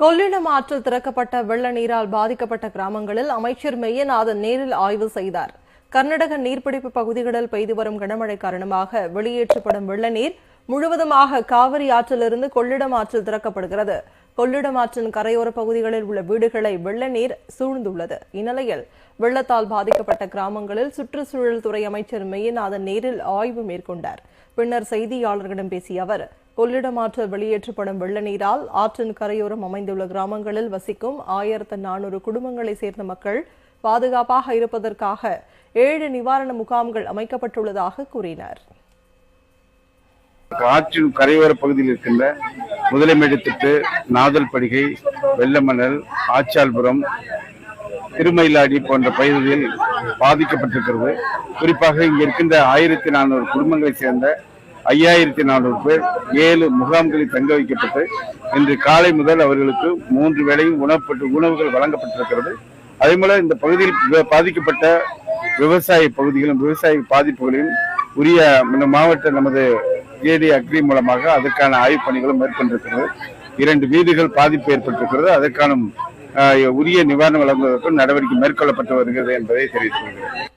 கொள்ளிடம் ஆற்றில் திறக்கப்பட்ட வெள்ள நீரால் பாதிக்கப்பட்ட கிராமங்களில் அமைச்சர் மெய்யநாதன் நேரில் ஆய்வு செய்தார். கர்நாடக நீர்பிடிப்பு பகுதிகளில் பெய்து வரும் கனமழை காரணமாக வெளியேற்றப்படும் வெள்ள நீர் முழுவதுமாக காவிரி ஆற்றிலிருந்து கொள்ளிடம் ஆற்றில் திறக்கப்படுகிறது. கொள்ளிடம் ஆற்றின் கரையோர பகுதிகளில் உள்ள வீடுகளை வெள்ள நீர் சூழ்ந்துள்ளது. இந்நிலையில் வெள்ளத்தால் பாதிக்கப்பட்ட கிராமங்களில் சுற்றுச்சூழல் துறை அமைச்சர் மெய்யநாதன் நேரில் ஆய்வு மேற்கொண்டார். பின்னர் செய்தியாளர்களிடம் பேசிய அவர் கொள்ளிடம் ஆற்றில் வெளியேற்றப்படும் வெள்ள நீரால் ஆற்றின் கரையோரம் அமைந்துள்ள கிராமங்களில் வசிக்கும் ஆயிரத்து நானூறு குடும்பங்களை சேர்ந்த மக்கள் பாதுகாப்பாக இருப்பதற்காக ஏழு நிவாரண முகாம்கள் அமைக்கப்பட்டுள்ளதாக கூறினார். ஆற்றின் கரையோர பகுதியில் இருக்கின்ற முதலைமெடுத்திட்டு நாதல்படிகை வெள்ளமணல் ஆச்சால்புரம் திருமயிலாடி போன்ற பகுதிகளில் பாதிக்கப்பட்டிருக்கிறது. குறிப்பாக இங்க இருக்கின்ற ஆயிரத்தி நானூறு குடும்பங்களை சேர்ந்த ஐயாயிரத்தி நானூறு பேர் ஏழு முகாம்களில் தங்க வைக்கப்பட்டு இன்று காலை முதல் அவர்களுக்கு மூன்று வேளையும் உணவுப்பட்டு உணவுகள் வழங்கப்பட்டிருக்கிறது. அதே போல இந்த பகுதியில் பாதிக்கப்பட்ட விவசாய பகுதிகளும் விவசாய பாதிப்புகளையும் உரிய மாவட்ட நமது ஏடி அக்ரி மூலமாக அதற்கான ஆய்வுப் பணிகளும் மேற்கொண்டிருக்கிறது. இரண்டு வீடுகள் பாதிப்பு ஏற்பட்டிருக்கிறது. அதற்கான உரிய நிவாரணம் வழங்குவதற்கும் நடவடிக்கை மேற்கொள்ளப்பட்டு வருகிறது என்பதை தெரிவித்துள்ளது